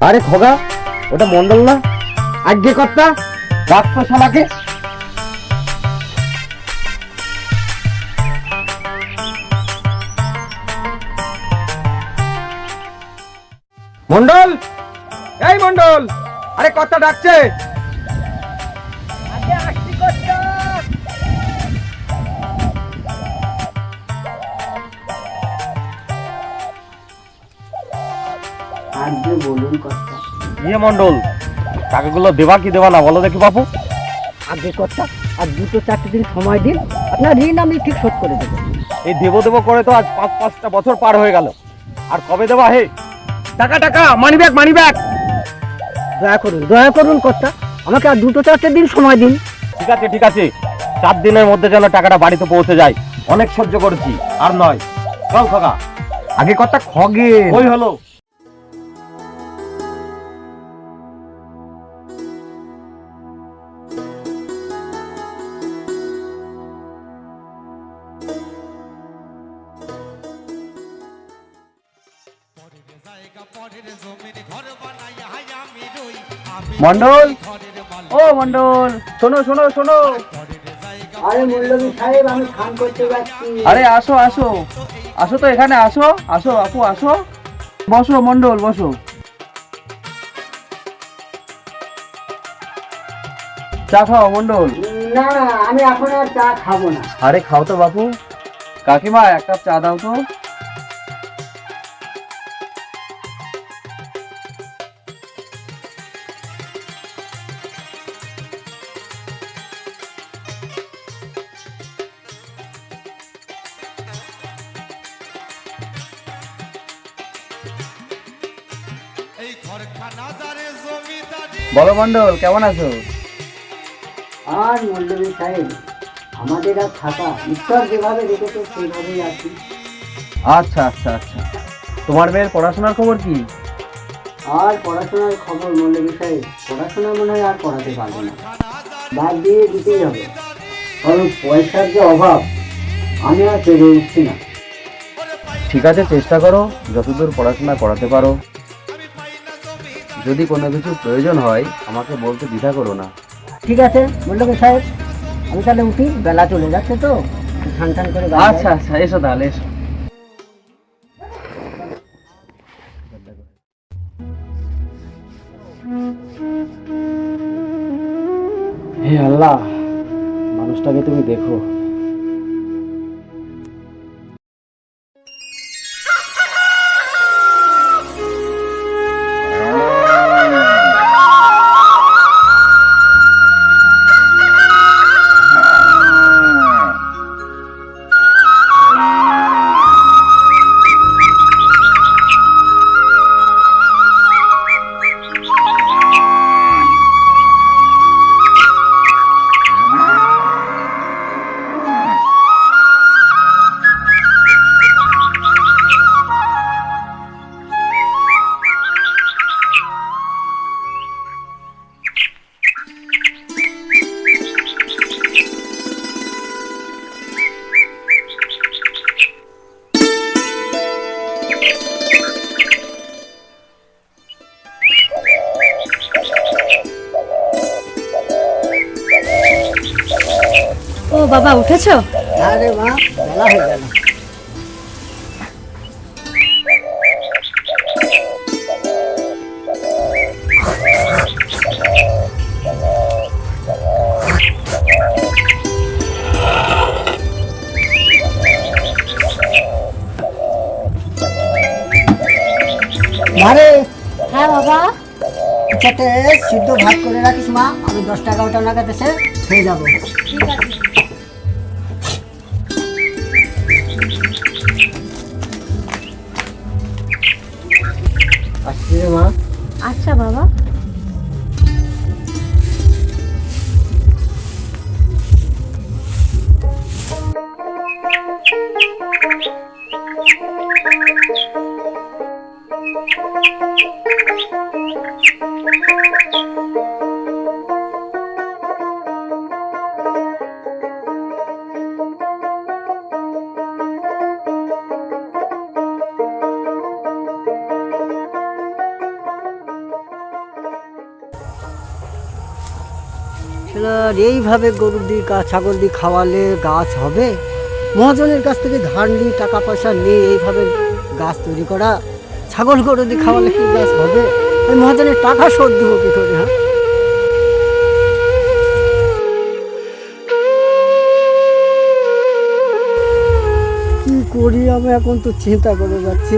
আরে খগা ওটা মন্ডল না? আজ্ঞে কর্তা ডাক্তার শালাকে মন্ডল? এই মন্ডল আরে কর্তা ডাকছে। বলুন কথা ইয়ে মন্ডল টাকাগুলো দেবা কি দেবা না বলো দেখি বাপু। আগে কথা আর দুটো চারটে দিন সময় দিন আপনার ঋণ আমি ঠিক শোধ করে দেবো। এই দেবো দেবো করে তো আজ পাঁচ পাঁচটা বছর পার হয়ে গেল। আর কবে দেবা হে? টাকা টাকা মানি ব্যাগ মানি ব্যাগ দয়া করুন দয়া করুন কর্তা আমাকে আর দুটো চারটে দিন সময় দিন। ঠিক আছে ঠিক আছে। চার দিনের মধ্যে যেন টাকাটা বাড়িতে পৌঁছে যায়। অনেক সহ্য করেছি আর নয়। চল খগা। আগে কথা খগে। ওই হলো। মন্ডল। ও মন্ডল শোনো শোনো শোনো। আরে মূল্যবী সাহেব আমি খান করতে যাচ্ছি। আরে আসো আসো। আসো তো এখানে আসো আসো আপু আসো। বসো মন্ডল বসো। চা খাও মন্ডল। না না আমি এখন আর চা খাব না। আরে খাও তো বাপু। কাকিমা এক কাপ চা দাও তো। বলো মন্ডল কেমন আছো? আর মূল্যবী সাহেব আমাদের আর থাকা ঈশ্বর যেভাবে রেখেছে সেইভাবেই আছি। আচ্ছা আচ্ছা আচ্ছা। তোমার মেয়ের পড়াশোনার খবর কি? আর পড়াশোনার খবর মৌলবী সাহেব পড়াশোনা মনে হয় আর পড়াতে পারব না। বাদ দিয়ে দিতেই হবে। কারণ পয়সার যে অভাব আমি আর পেরে উঠছি না। ঠিক আছে চেষ্টা করো। যতদূর পড়াশোনা করাতে পারো। যদি কোনো কিছু প্রয়োজন হয় আমাকে বলতে দ্বিধা করো না। ঠিক আছে মৌলবী সাহেব? আমি তাহলে উঠি বেলা চলে যাচ্ছে তো। ঠান ঠান করে আচ্ছা আচ্ছা এসো তাহলে এসো। হে আল্লাহ মানুষটাকে তুমি দেখো। বাবা উঠেছো? আরে মা বেলা হয়ে গেল। মারে হ্যাঁ বাবা। সিদ্ধ ভাত করে রাখিস মা আমি দশ টাকা ওটা নাগাদ এসে খেয়ে যাব। ঠিক আছে। এবার এইভাবে গরু দিয়ে ছাগল দিয়ে খাওয়ালে গাছ হবে? মহাজনের কাছ থেকে ধার নিয়ে টাকা পয়সা নিয়ে এইভাবে গাছ তৈরি করা, ছাগল গরু দিয়ে খাওয়ালে কি গাছ হবে? ওই মহাজনের টাকা শোধ দেবো কি করে হ্যাঁ? কি করি আমি এখন তো চিন্তা করে যাচ্ছি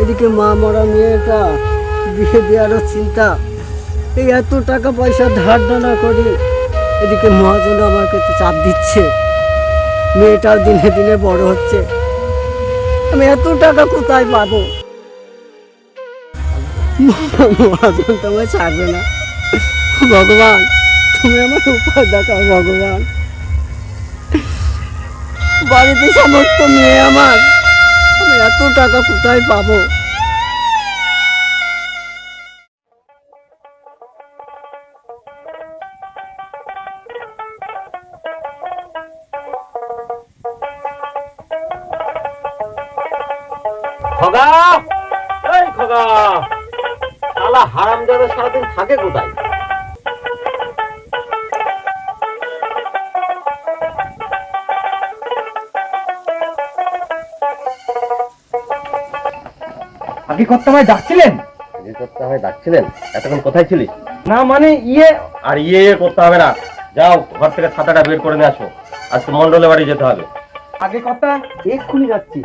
এদিকে মা মরা মেয়েটা, বিয়ে দেওয়ারও চিন্তা। এই এত টাকা পয়সা ধার দানা করি এদিকে মহাজন আমার কাছে চাপ দিচ্ছে। মেয়েটাও দিনে দিনে বড় হচ্ছে। আমি এত টাকা কোথায় পাবো? মহাজন তো আমায় ছাড়বে না। ভগবান, তুমি আমার উপায় দেখাও ভগবান। বাড়িতে সমস্ত মেয়ে আমার। আমি এত টাকা কোথায় পাবো? খগা! এই খগা! শালা হারাম যাবে সারাদিন থাকে কোথায়? আগে করতে আমায় ডাকছিলেন? আগে করতে আমায় ডাকছিলেন? এতক্ষণ কোথায় ছিলিস না মানে ইয়ে আর ইয়ে ইয়ে করতে হবে না। যাও ঘর থেকে ছাতাটা বের করে নিয়ে আসো। আজকে মন্ডলে বাড়ি যেতে হবে। আগে কথা এক্ষুনি যাচ্ছি।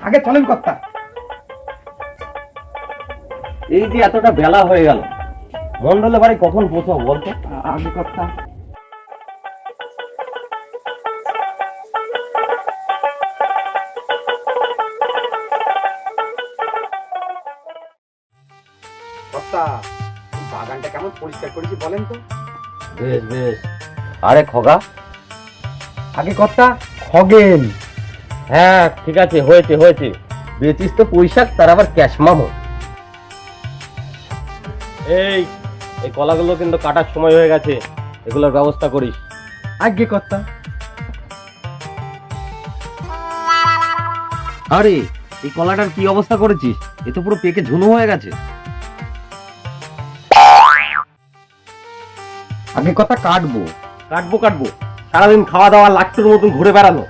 আগে চলেন কর্তা এই যে এতটা বেলা হয়ে গেল মন্ডলে বাড়ি কখন পৌঁছাবো বলতো? আগে কর্তা বাগানটা কেমন পরিষ্কার করেছি বলেন তো। বেশ বেশ। আরে খগা। আগে কর্তা খগেন। হ্যাঁ ঠিক আছে হয়েছে হয়েছে। বেচিস তো পুঁইশাক তার আবার ক্যাশ মামো। এই এই কলাগুলো কিন্তু কাটার সময় হয়ে গেছে। এগুলোর ব্যবস্থা করিস। আগে কর্তা। আরে এই কলাটার কি অবস্থা করেছিস? এ তো পুরো পেকে ঝুনো হয়ে গেছে। আগে কথা কাটবো। কাটবো কাটবো। সারাদিন খাওয়া দাওয়া লাট্টুর মতন ঘুরে বেড়ানো।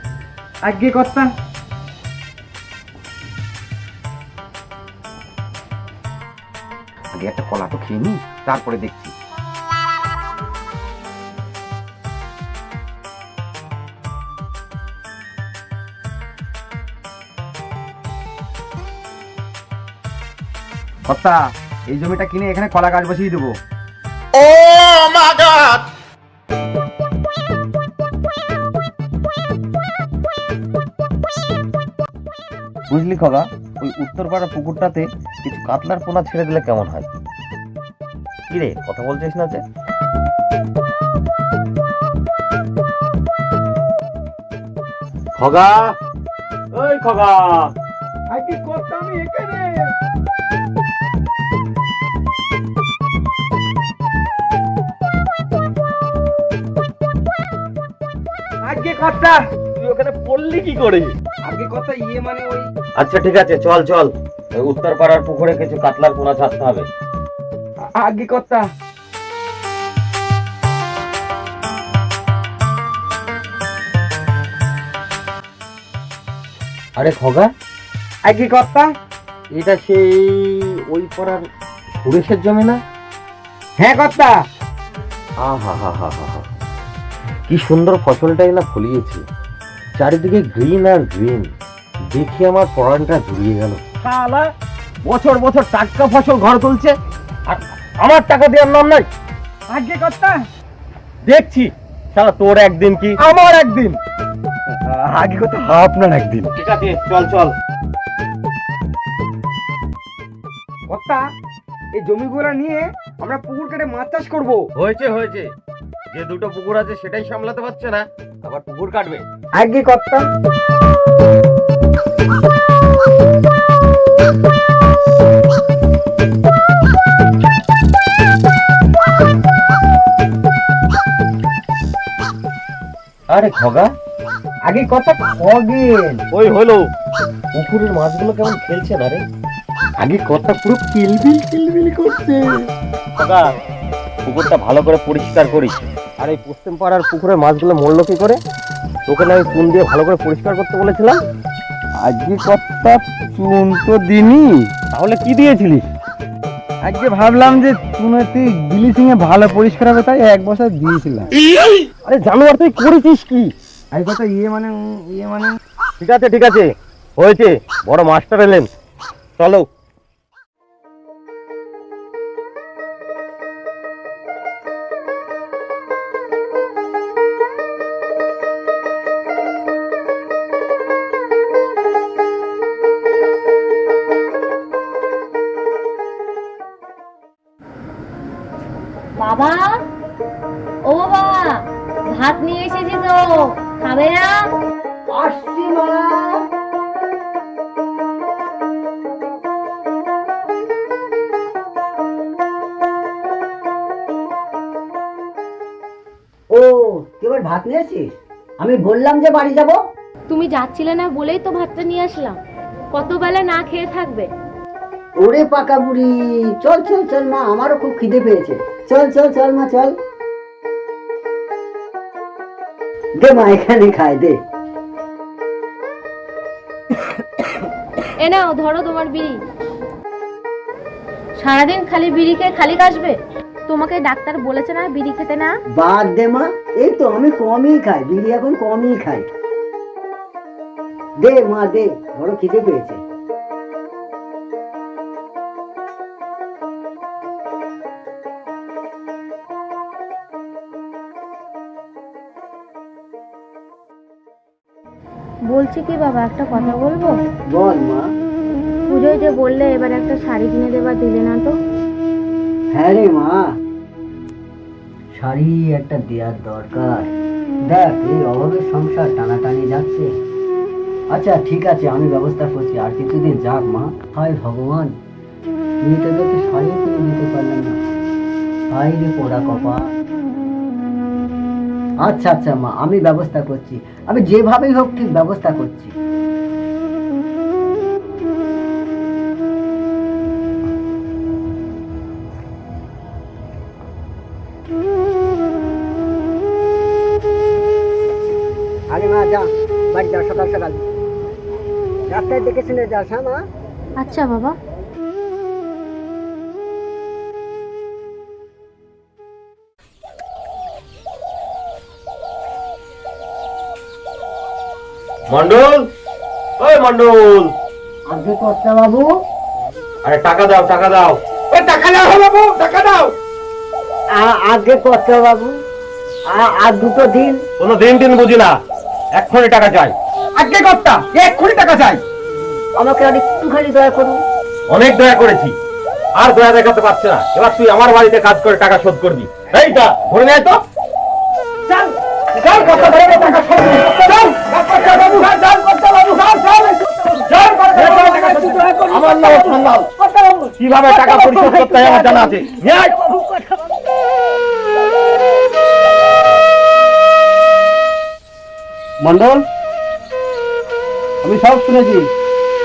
আগে কথা। আগে একটা কলা তো খেয়ে নি তারপরে দেখছি। কর্তা এই জমিটা কিনে এখানে কলা গাছ বসিয়ে দেবো। বুঝলি খগা ওই উত্তরপাড়া পুকুরটাতে কিছু কাতলার পোনা ছেড়ে দিলে কেমন হয়? কি রে কথা বলছিস না যে? খগা? ওই খগা। আগে কথা আমি এখানে আগে কথা তুই ওখানে পড়লি কি করে? ইয়ে মানে আচ্ছা ঠিক আছে চল চল। ওই উত্তরপাড়ার পুকুরে কিছু কাতলার পোনা ছাড়তে হবে। আগে কথা। আরে খগা। আগে কথা। এটা সেই ওই পাড়ার সুরেশের জমি না? হ্যাঁ কথা। আহা হা হা হা হা। কি সুন্দর ফসলটাই না ফলিয়েছে। চারিদিকে গ্রিন আর গ্রিন দেখি আমার পরানটা জুড়িয়ে গেল। শালা বছর বছর টাটকা ফসল ঘর তুলছে আর আমার টাকা দেওয়ার নাম নাই। আগে কথা দেখছি শালা তোর একদিন কি? আমার একদিন। আগে কথা আপনার একদিন। ঠিক আছে চল চল। কথা এই জমিগুলো নিয়ে আমরা পুকুর কেটে মাছ চাষ করব। হয়েছে হয়েছে। যে দুটো পুকুর আছে সেটাই সামলাতে পারছে না আবার পুকুর কাটবে। আগে কথা আরে খগা আগে কথা খগেন ওই হলো। পুকুরের মাছগুলো কেমন খেলছে না রে? আগে কথা পুরো কিলবিল কিলবিল করছে। দাদা পুকুরটা ভালো করে পরিষ্কার করিস। আর এই পশ্চিম পাড়ার পুকুরের মাছগুলো মরলো কি করে? তোকে না আমি চুন দিয়ে ভালো করে পরিষ্কার করতে বলেছিলাম? আজকে কথা চুন তো দিনি তাহলে কি দিয়েছিলিস? আজকে ভাবলাম যে চুনে তুই ব্লিচিং এ ভালো পরিষ্কার হবে তাই এক বছর দিয়েছিলাম। আরে জানোয়ার তুই করেছিস কি? আজকে কথা ইয়ে মানে ইয়ে মানে। ঠিক আছে ঠিক আছে। হয়েছে। বড় মাস্টার এলেন। চলো। ভাত নিয়েছিস? আমি বললাম যে বাড়ি যাব। তুমি যাচ্ছিলে না বলেই তো ভাতটা নিয়ে আসলাম। কত বেলা না খেয়ে থাকবে? ওরে পাকা বুড়ি চল চল চল মা আমারও খুব খিদে পেয়েছে। চল চল চল মা চল। দে মা এখানে খাই দে। এ নাও ধরো তোমার বিড়ি। সারাদিন খালি বিড়ি খেয়ে খালি কাশবে? তোমাকে ডাক্তার বলেছে না বিড়ি খেতে না? বাদ দে মা এই তো আমি কমই খাই বিড়ি এখন কমই খাই। দে মা দে বড় খিদে পেয়েছে। বলছি কি বাবা একটা কথা বলব? বল মা। পুজোয় যে বললে এবার একটা শাড়ি কিনে দেবা দিলে না তো? হ্যাঁ রে মা। শাড়ি একটা দেওয়ার দরকার। দেখ, এই অভাবের সংসার টানাটানি যাচ্ছে। আচ্ছা ঠিক আছে, আমি ব্যবস্থা করছি। আর কিছুদিন যাক মা। হায় ভগবান। শাড়িও কিনে দিতে না। হায় রে পোড়া কপা আচ্ছা আচ্ছা মা, আমি ব্যবস্থা করছি। আমি যেভাবেই হোক ঠিক ব্যবস্থা করছি। সকাল সকাল রাস্তায় দেখে শুনে যাস হ্যাঁ মা? আচ্ছা বাবা। মন্ডল ওই মন্ডল আগে কর্তা বাবু? আরে টাকা দাও টাকা দাও। ওই টাকা দাও বাবু টাকা দাও। আগে কর্তা বাবু? আর দুটো দিন? কোনো দিন দিন বুঝি না। এক্ষুনি টাকা চাই। আগে কর্তা এক্ষুনি টাকা চাই। আমাকে আর একটুখানি দয়া করুন। অনেক দয়া করেছি। আর দয়া দেখাতে পারছে না। এবার তুই আমার বাড়িতে কাজ করে টাকা শোধ করবি। এইটা ধরে নেয় তো। চল চল কর্তা বাবু টাকা শোধ। চল কর্তা বাবু চল কর্তা বাবু চল চল চল কর্তা বাবু, একটু দয়া করুন। আমার নাম সন্ধান কীভাবে টাকা পরিশোধ করতে হয় আমার জানা আছে। মন্ডল আমি সব শুনেছি।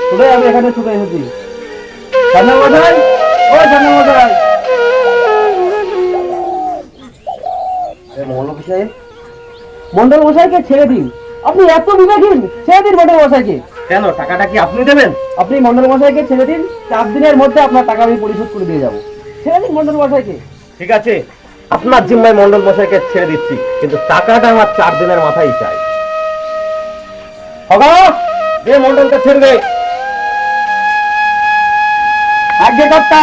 শুনে আমি এখানে ছুটে এসেছি। সামনে মশাই ও মন্ডল মশাইকে ছেড়ে দিন। আপনি এত বিবেকহীন ছেড়ে দিন মন্ডল মশাইকে। কেন টাকাটা কি আপনি দেবেন? আপনি মন্ডল মশাইকে ছেড়ে দিন চার দিনের মধ্যে আপনার টাকা আমি পরিশোধ করে দিয়ে যাব। ছেড়ে দিন মন্ডল মশাইকে। ঠিক আছে আপনার জিম্মায় মন্ডল মশাইকে ছেড়ে দিচ্ছি কিন্তু টাকাটা আমার চার দিনের মাথায় চাই। হগা! দে মন্ডলকে ছেড়ে দে আগে কর্তা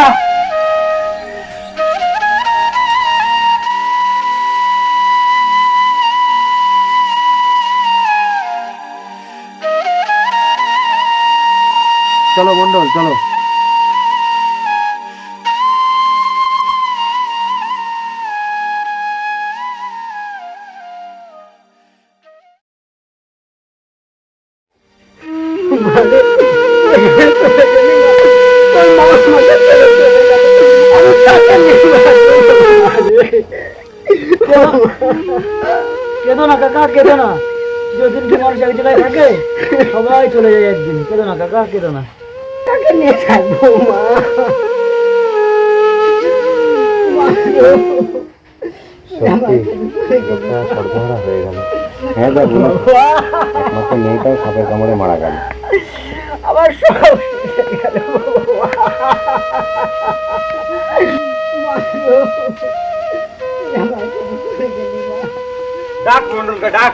কেঁদো না। কাকা কেঁদো না। যতদিন কি মানুষ এক জায়গায় থাকে সবাই চলে যায় একদিন। কেঁদো না কাকা কেঁদো না। তাকে নিয়ে থাকব মা? সত্যি লোকটা সর্বহারা হয়ে গেল। হ্যাঁ দা বলো একমাত্র সাপের কামড়ে মারা গেল। আমার সব গেল ডাক মন্ডলকে ডাক।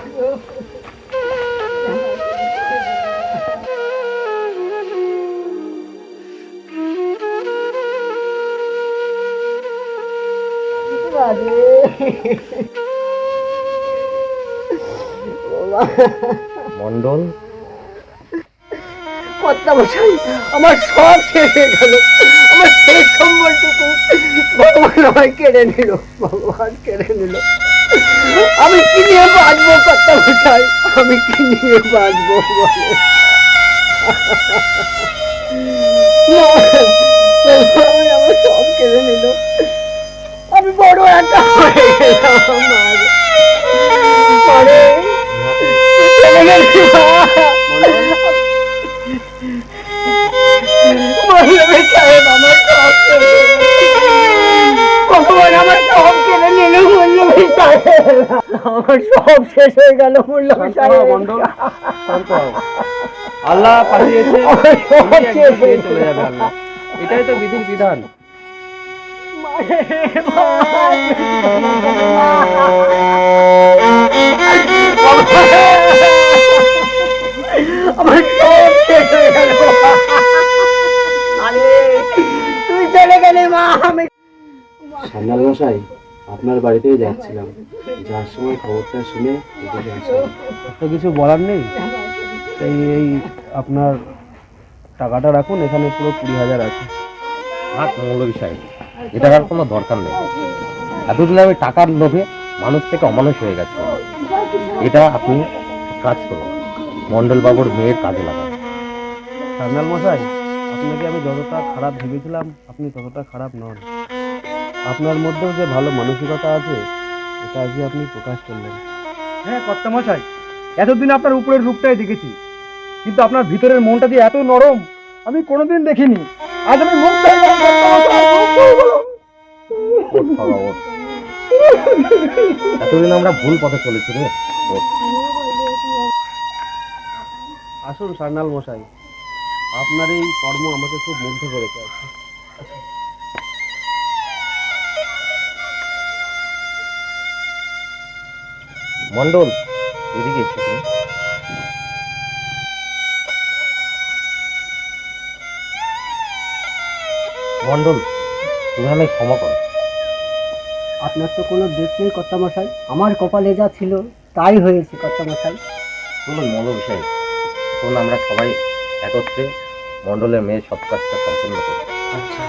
মন্ডল? কর্তা আমার সব শেষ হয়ে গেল। আমার শেষ সম্বলটুকু ভগবান আমায় কেড়ে নিল ভগবান কেড়ে নিল আমি কি নিয়ে বাঁচবো মশাই আমি কি নিয়ে বাঁচবো বলে। আমার সব কেড়ে নিল আমি বড় একটা হয়ে গেলাম আমার পরে। চলে গেছি শেষ হয়ে গেল মন্ডল আল্লাহ পাঠিয়েছে এটাই তো বিধির বিধান আমার সব শেষ হয়ে গেল। চলে গেলে মা আমি সান্যাল মশাই আপনার বাড়িতেই যাচ্ছিলাম। যার সময় খবরটা শুনে তো কিছু বলার নেই? এই এই আপনার টাকাটা রাখুন এখানে পুরো কুড়ি হাজার আছে। হাত মৌলভী সাহেব এটা আর কোনো দরকার নেই। এতদিন আমি টাকার লোভে মানুষ থেকে অমানুষ হয়ে গেছে। এটা আপনি কাজ করুন। মন্ডল বাবুর মেয়ের কাজে লাগান। সান্যাল মশাই আপনাকে আমি যতটা খারাপ ভেবেছিলাম আপনি ততটা খারাপ নন। আপনার মধ্যেও যে ভালো মানসিকতা আছে এটা আজকে আপনি প্রকাশ করলেন। হ্যাঁ কর্তা মশাই এতদিন আপনার উপরের রূপটাই দেখেছি। কিন্তু আপনার ভিতরের মনটা যে এত নরম আমি কোনোদিন দেখিনি। আজ আমি। এতদিন আমরা ভুল পথে চলেছি রে। আসুন সার্নাল মশাই। আপনার এই কর্ম আমাকে খুব মুগ্ধ করেছে মন্ডল এদিকে এসো তুমি। মন্ডল তুমি আমায় ক্ষমা করো। আপনার তো কোনো দেশ নেই কর্তামশাই। আমার কপালে যা ছিল তাই হয়েছে কর্তামশাই। চলুন মৌলভী সাহেব চলুন আমরা সবাই একত্রে মন্ডলের মেয়ে সব কাজটা সম্পন্ন করবে। আচ্ছা।